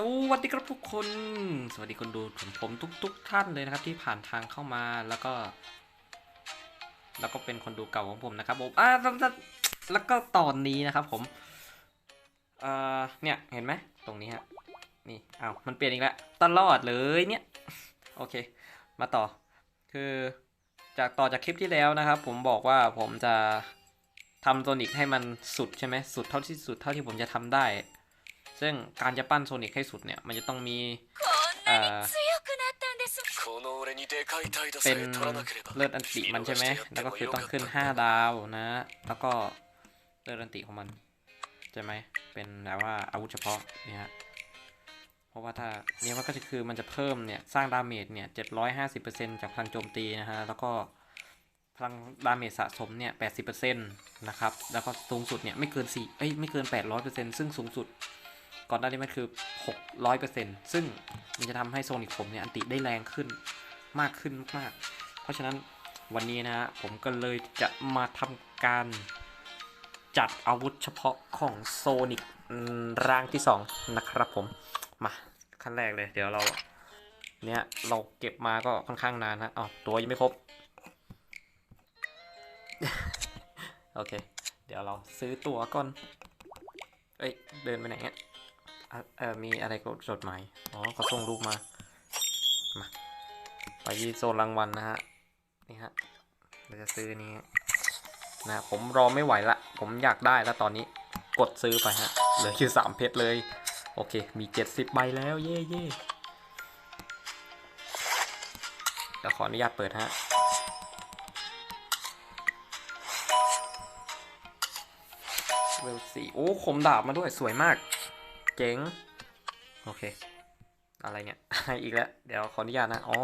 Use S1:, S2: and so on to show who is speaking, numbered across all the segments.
S1: สวัสดีครับทุกคน สวัสดีคนดูผมผมทุกทุกๆท่านเลยนะครับ ที่ผ่านทางเข้ามาแล้วก็ แล้วก็เป็นคนดูเก่าของผมนะครับผมอ่าแล้วแล้วแล้วก็ตอนนี้นะครับผมเอ่อเนี่ยเห็นไหมตรงนี้ฮะนี่อ้าวมันเปลี่ยนอีกแล้วตลอดเลยเนี่ยโอเค มาต่อ คือจากต่อจากคลิปที่แล้วนะครับ ผมบอกว่าผมจะทำโซนิกให้มันสุดใช่ไหมสุดเท่าที่สุดเท่าที่ผมจะทำได้ ซึ่งการจะปั้นโซนิกให้สุดเนี่ย มันจะต้องมีเป็นเลือดอันติมันใช่ไหม แล้วก็คือต้องขึ้น 5 ดาวนะ แล้วก็เลือดอันติของมัน ใช่ไหม เป็นแบบว่าอาวุธเฉพาะนี่ฮะ เพราะว่าถ้าเนี่ยมันก็คือมันจะเพิ่มเนี่ย สร้างดาเมจเนี่ย 750%จากพลังโจมตีนะฮะ แล้วก็พลังดาเมจสะสมเนี่ย 80%นะครับ แล้วก็สูงสุดเนี่ยไม่เกิน4เอ้ยไม่เกิน 800%ซึ่งสูงสุด ก่อนหน้านี้มันคือ 600%ซึ่งมันจะทำให้โซนิกผมเนี่ยอันติได้แรงขึ้นมากขึ้นมากๆ เพราะฉะนั้นวันนี้นะฮะผมก็เลยจะมาทำการจัดอาวุธเฉพาะของโซนิกร่างที่ 2 นะครับผม มาขั้นแรกเลย เดี๋ยวเราเนี่ยเราเก็บมาก็ค่อนข้างนานนะอ๋อตัวยังไม่ครบ โอเค เดี๋ยวเราซื้อตัวก่อน เอ้ย เดินไปไหนเนี่ย เออมีอะไรก็จดหมายอ๋อเขาส่งรูปมา มา ไปที่โซนรางวัลนะฮะ นี่ฮะ เราจะซื้อนี้นะผมรอไม่ไหวละ ผมอยากได้แล้วตอนนี้ กดซื้อไปฮะ เหลือคือสามเพชรเลย โอเค มีเจ็ดสิบใบแล้ว เย่เย่เดี๋ยวขออนุญาตเปิดฮะเวลสี่โอ้คมดาบมาด้วยสวยมาก เจ๋ง โอเค อะไรเนี่ย อีกแล้ว เดี๋ยวขออนุญาตนะ อ๋อ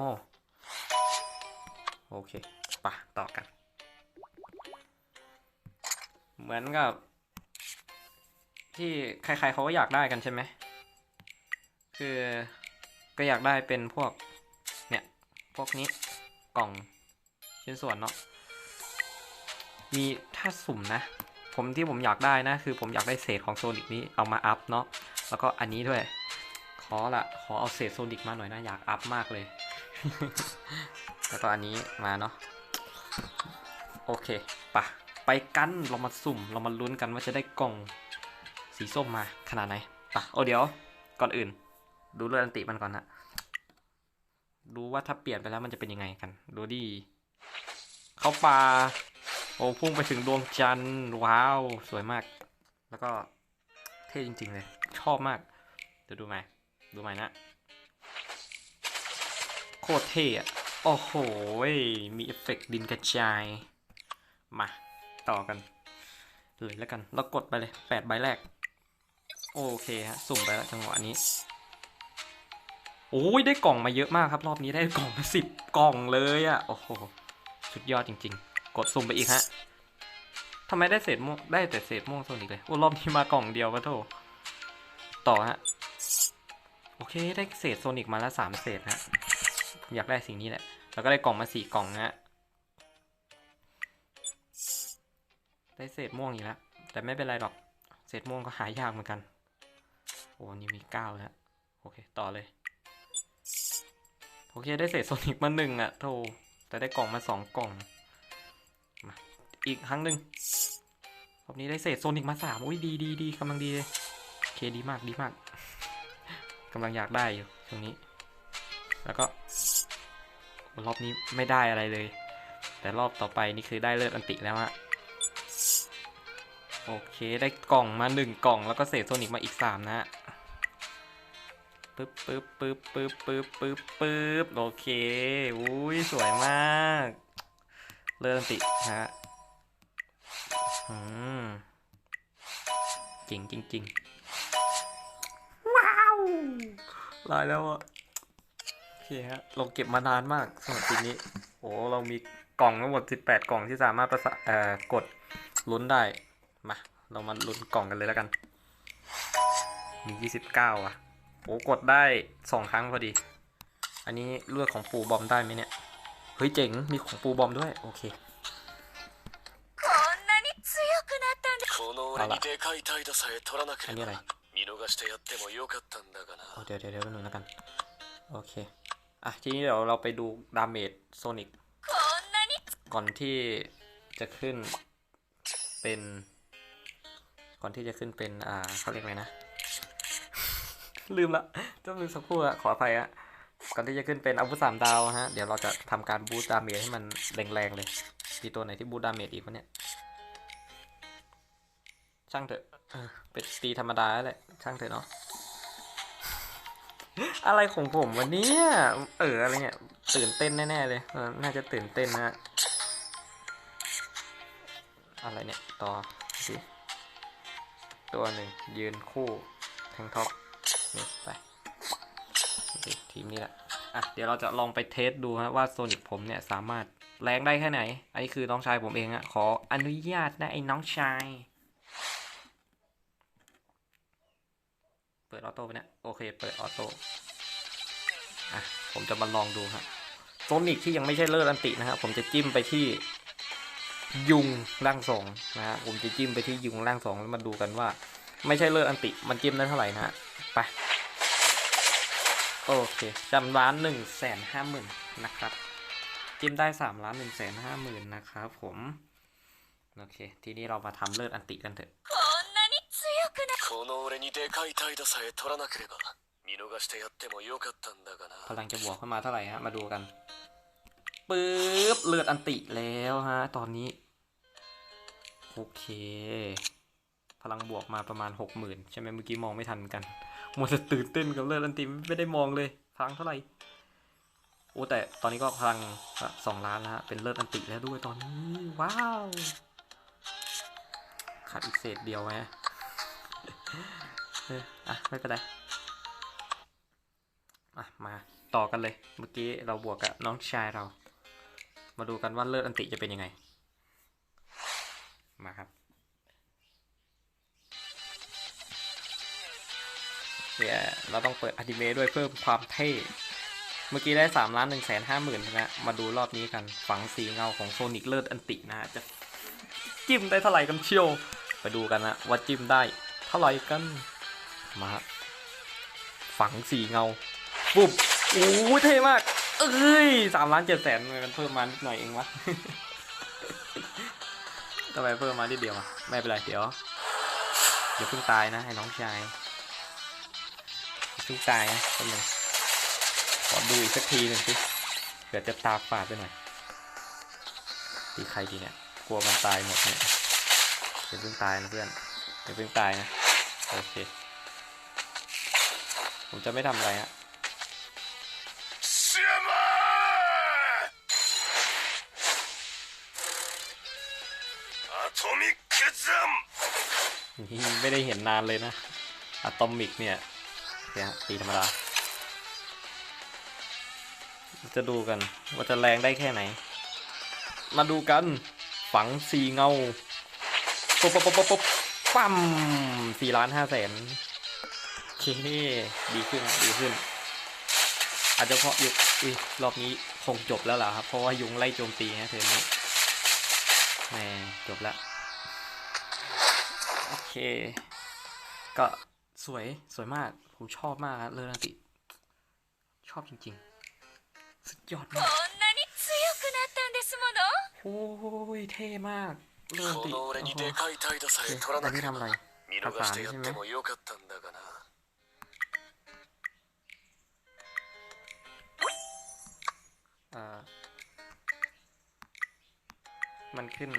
S1: โอเคปะต่อกัน เหมือนกับ ที่ใครๆเขาก็อยากได้กันใช่ไหม คือก็อยากได้เป็นพวก เนี่ย พวกนี้กล่องชิ้นส่วนเนาะ มีถ้าสุ่มนะ ผมที่ผมอยากได้นะ คือผมอยากได้เศษของโซนิกนี้เอามาอัพเนาะ แล้วก็อันนี้ด้วย ขอละขอเอาเศษโซนิกมาหน่อยนะ อยากอัพมากเลย แล้วก็อันนี้มาเนาะ โอเคปะไปกัน เรามาสุ่ม เรามาลุ้นกันว่าจะได้กล่องสีส้มมาขนาดไหนปะโอ้เดี๋ยว ก่อนอื่น ดูเรื่องอันติมันก่อนนะดูว่าถ้าเปลี่ยนไปแล้วมันจะเป็นยังไงกัน ดูดิเข้าป่าโอ้พุ่งไปถึงดวงจันทร์ว้าว สวยมาก แล้วก็เท่จริง ๆ เลย ชอบมากเดี๋ยวดูไหมดูไหมนะ โคตรเท่อะโอ้โห มีเอฟเฟกต์ดินกระจาย มาต่อกัน เลยแล้วกัน เรากดไปเลยแปดใบแรก โอเคฮะ สุ่มไปแล้วจังหวะนี้ โอ้ย ได้กล่องมาเยอะมากครับ รอบนี้ได้กล่องมาสิบกล่องเลยอะโอ้โห สุดยอดจริง ๆ กดสุ่มไปอีกฮะทำไมได้เศษม่วงได้แต่เศษม่วงโซนิกเลย โอ้รอบนี้มากล่องเดียวก็โท ต่อฮะ โอเคได้เศษโซนิกมาแล้วสามเศษฮะผมอยากได้สิ่งนี้แหละ แล้วก็ได้กล่องมาสี่กล่องฮะ ได้เศษม่วงอีกแล้ว แต่ไม่เป็นไรหรอก เศษม่วงก็หายากเหมือนกัน โอ้นี่มีเก้าแล้ว โอเค ต่อเลย โอเค ได้เศษโซนิกมาหนึ่งอะโธ่แต่ได้กล่องมาสองกล่อง มา อีกครั้งหนึ่งรอบนี้ได้เศษโซนิกมาสามอุ้ยดีดีดีกำลังดีเลย ดีมากดีมากกำลังอยากได้อยู่ตรงนี้ แล้วก็รอบนี้ไม่ได้อะไรเลย แต่รอบต่อไปนี่คือได้เลือดอันติแล้วฮะโอเคได้กล่องมาหนึ่งกล่องแล้วก็เศษโซนิกมาอีกสามนะฮะปึ๊บปึ๊บปึ๊บปึ๊บปึ๊บปึ๊บปึ๊บโอเคอุ้ยสวยมากเลือดอันติฮะอืมจริงจริง ลายแล้วอ่ะ โอเคฮะ เราเก็บมานานมากสำหรับทีนี้ โอ้ เรามีกล่องทั้งหมด 18 กล่องที่สามารถประสาเอ่อกดลุ้นได้ มา เรามาลุ้นกล่องกันเลยแล้วกัน มี 29 อ่ะ โอ้กดได้ 2 ครั้งพอดี อันนี้เลือกของปูบอมได้ไหมเนี่ย เฮ้ยเจ๋ง มีของปูบอมด้วย โอเค
S2: こんなに強くなったんです
S3: この俺にでかい態度さえ取らなけれ
S1: 何やね
S3: ば身 見逃してやってもよかったんだが
S1: โอ้
S3: な
S1: เดี๋ยวเดี๋ยวเดี๋ยวแป๊บนึงแล้วกัน โอเค อ่ะ ทีนี้เดี๋ยวเราไปดูดาเมจโซนิก
S2: こんなに
S1: ก่อนที่จะขึ้นเป็น ก่อนที่จะขึ้นเป็น อ่าเขาเรียกอะไรนะ ลืมละเจ้าลืมสักครู่อะขออภัยอะก่อนที่จะขึ้นเป็นอาวุธสามดาวอะฮะ เดี๋ยวเราจะทำการบูสต์ดาเมจให้มันแรงๆเลย มีตัวไหนที่บูสต์ดาเมจอีกวะเนี่ย ช่างเถอะเป็นตีธรรมดาแหละ ช่างเถอะเนาะ อะไรของผมวันนี้เอออะไรเนี่ย ตื่นเต้นแน่ๆเลย น่าจะตื่นเต้นนะฮะอะไรเนี่ย ต่อสิตัวหนึ่งยืนคู่แทงท็อปนี่ไปทีมนี้แหละ อะ เดี๋ยวเราจะลองไปเทสดูฮะว่าโซนิกผมเนี่ยสามารถแรงได้แค่ไหน อันนี้คือน้องชายผมเองอะขออนุญาตนะไอ้น้องชาย เปิดออโต้ไปเนี่ยโอเค เปิดออโต้อะผมจะมาลองดูฮะโซนิกที่ยังไม่ใช่เลิศอันตินะครับผมจะจิ้มไปที่ยุงร่างสองนะฮะผมจะจิ้มไปที่ยุงร่างสองแล้วมาดูกันว่า ไม่ใช่เลิศอันติมันจิ้มได้เท่าไหร่นะฮะไปโอเคจำล้านหนึ่งแสนห้าหมื่นนะครับ จิ้มได้สามล้านหนึ่งแสนห้าหมื่นนะครับผม โอเค ทีนี้เรามาทำเลิศอันติกันเถอะ
S2: こ
S3: の俺にでかい態度さえ取らなければ見逃してやってもよかったんだが
S1: พ
S3: な
S1: ลังจะบวกขึ้นมาเท่าไหร่ฮะ มาดูกันปึ๊บเลือดอันติแล้วฮะ ตอนนี้ โอเค พลังบวกมาประมาณหกหมื่นใช่ไหมเมื่อกี้มองไม่ทันกันมัวแต่ตื่นเต้นกับเลือดอันติไม่ได้มองเลย พลังเท่าไหร่ โอ้แต่ตอนนี้ก็พลังสองล้านแล้วฮะ เป็นเลือดอันติแล้วด้วยตอนนี้ ว้าว ขาดอีกเศษเดียวไหม เอออะไม่เป็นไรอะมาต่อกันเลย เมื่อกี้เราบวกกับน้องชายเรา มาดูกันว่าเลือดอันติจะเป็นยังไง มาครับเนี่ยเราต้องเปิดอนิเมะด้วยเพิ่มความเท่ เมื่อกี้ได้สามล้านหนึ่งแสนห้าหมื่นนะมาดูรอบนี้กันฝังสีเงาของโซนิกเลือดอันตินะฮะจะจิ้มได้เท่าไหร่กันเชียว ไปดูกันนะว่าจิ้มได้ ท่าไหร่กัน มาฮะฝังสีเงา ปุ๊บโอ้ยเท่มาก เอ้ยสามล้านเจ็ดแสนมันเพิ่มมานิดหน่อยเองวะทำไมเพิ่มมานิดเดียวอะไม่เป็นไรเดี๋ยวเดี๋ยวเพิ่งตายนะให้น้องชายเพิ่งตายนะแป๊บนึงขอดูอีกสักทีหนึ่งสิเผื่อจะตาฝาดไปหน่อยตีใครดีเนี่ยกลัวมันตายหมดเนี่ยเดี๋ยวเพิ่งตายนะเพื่อนเดี๋ยวเพิ่งตายนะ โอเค ผมจะไม่ทำอะไรฮะไม่ได้เห็นนานเลยนะอะตอมิกเนี่ยเนี่ยตีธรรมดา จะดูกันว่าจะแรงได้แค่ไหน มาดูกัน ฝังสีเงาปุ๊บปุ๊บปุ๊บปุ๊บ ปั๊มสี่ล้านห้าแสนโอเคดีขึ้นดีขึ้น อาจจะเพราะยุคอุ้รอบนี้คงจบแล้วล่ะครับ เพราะว่ายุงไล่โจมตีฮะเทอมนี้แหมจบแล้วโอเค ก็สวยสวยมาก ผมชอบมากเลยนติชอบจริงๆ สุดยอดมากโอ้ยเท่มาก เริ่
S3: ม
S1: ติโอ้โหอัน
S3: นี้
S1: ทำอะไร
S3: ภาษาใช่
S1: ไหมมันขึ้น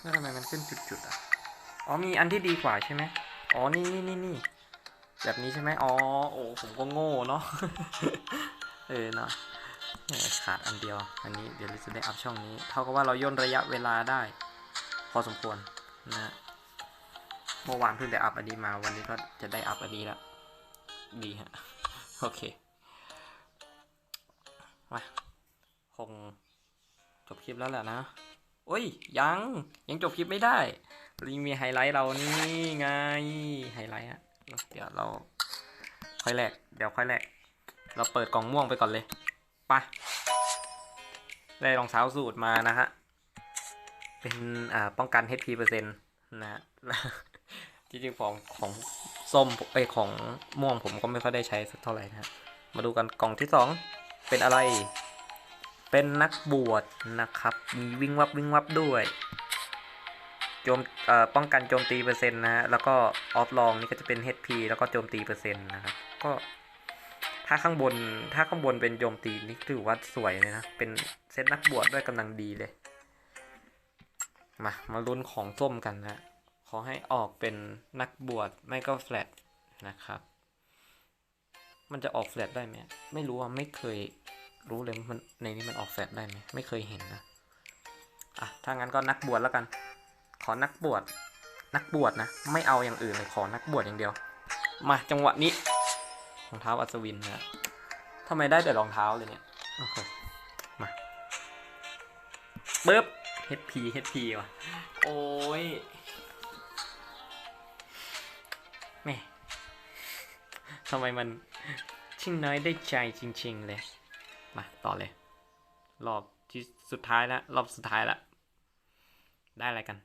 S1: แล้วทำไมมันขึ้นจุดๆอะ อ๋อมีอันที่ดีกว่าใช่ไหมอ๋อ นี่นี่นี่นี่แบบนี้ใช่ไหมอ๋อ โอ้ ผมก็โง่เนาะ เออเนาะ ขาดอันเดียว อันนี้เดี๋ยวเราจะได้อัพช่องนี้ เท่ากับว่าเราย่นระยะเวลาได้ พอสมควรนะเมื่อวานเพิ่งได้อัพอันนี้มา วันนี้ก็จะได้อัพอันนี้แล้วดีฮะ โอเคมาคงจบคลิปแล้วแหละนะ โอ้ย ยังยังจบคลิปไม่ได้ยังมีไฮไลท์เรานี่ไง ไฮไลท์อะเดี๋ยวเราค่อยแลกเดี๋ยวค่อยแลกเราเปิดกล่องม่วงไปก่อนเลย ไปได้รองเท้าสูตรมานะฮะ เป็นอ่าป้องกัน HP เปอร์เซ็นต์นะฮะจริงๆของของส้มไอของม่วงผมก็ไม่ค่อยได้ใช้สักเท่าไหร่นะฮะ มาดูกันกล่องที่สองเป็นอะไร เป็นนักบวชนะครับ มีวิ่งวับวิ่งวับด้วยโจมเอ่อป้องกันโจมตีเปอร์เซ็นต์นะฮะ แล้วก็ออฟลองนี่ก็จะเป็น HP แล้วก็โจมตีเปอร์เซ็นต์นะครับ ก็ ถ้าข้างบนถ้าข้างบนเป็นโจมตีนี่ถือว่าสวยเลยนะ เป็นเซตนักบวชด้วยกำลังดีเลย มา มาลุ้นของส้มกันนะขอให้ออกเป็นนักบวชไม่ก็แฟลตนะครับ มันจะออกแฟลตได้ไหมไม่รู้อะไม่เคยรู้เลยมันในนี้มันออกแฟลตได้ไหมไม่เคยเห็นนะอะถ้างั้นก็นักบวชแล้วกัน ขอนักบวชนักบวชนะ ไม่เอาอย่างอื่นเลยขอนักบวชอย่างเดียว มาจังหวะนี้ องเท้าอัศวินนะทำไมได้แต่รองเท้าเลยเนี่ยโอ้โหมาปึ๊บ HP HP ว่ะ โอ้ยแม่ทำไมมันชิงน้อยได้ใจจริง ๆ เลย มาต่อเลย รอบที่สุดท้ายแล้ว รอบสุดท้ายละ ได้อะไรกัน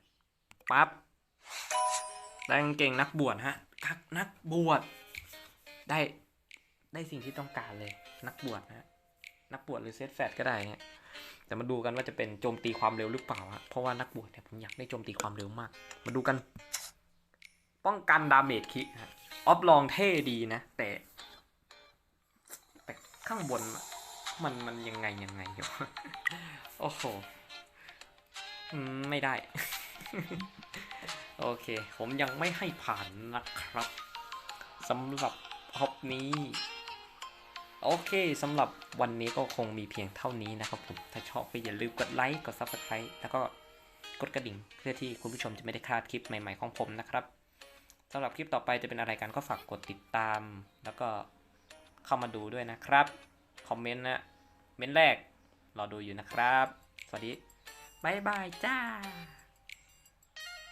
S1: ปั๊บได้กางเก่งนักบวชฮะกักนักบวชได้ ได้สิ่งที่ต้องการเลย นักบวชนะฮะนักบวชหรือเซตแฟดก็ได้เนี่ยแต่มาดูกันว่าจะเป็นโจมตีความเร็วหรือเปล่าฮะเพราะว่านักบวชเนี่ยผมอยากได้โจมตีความเร็วมาก มาดูกัน ป้องกันดาเมจคิฮะออฟลองเท่ดีนะ แต่ แต่ข้างบนมันมันยังไงยังไงอยู่โอ้โหไม่ได้ โอเค ผมยังไม่ให้ผ่านนะครับสำหรับฮอบนี้ โอเคสำหรับวันนี้ก็คงมีเพียงเท่านี้นะครับผมถ้าชอบก็อย่าลืมกดไลค์กด Subscribe แล้วก็กดกระดิ่ง เพื่อที่คุณผู้ชมจะไม่ได้พลาดคลิปใหม่ๆของผมนะครับสำหรับคลิปต่อไปจะเป็นอะไรกันก็ฝากกดติดตาม แล้วก็เข้ามาดูด้วยนะครับคอมเมนต์นะเมนต์แรกรอดูอยู่นะครับ สวัสดีบายบายจ้า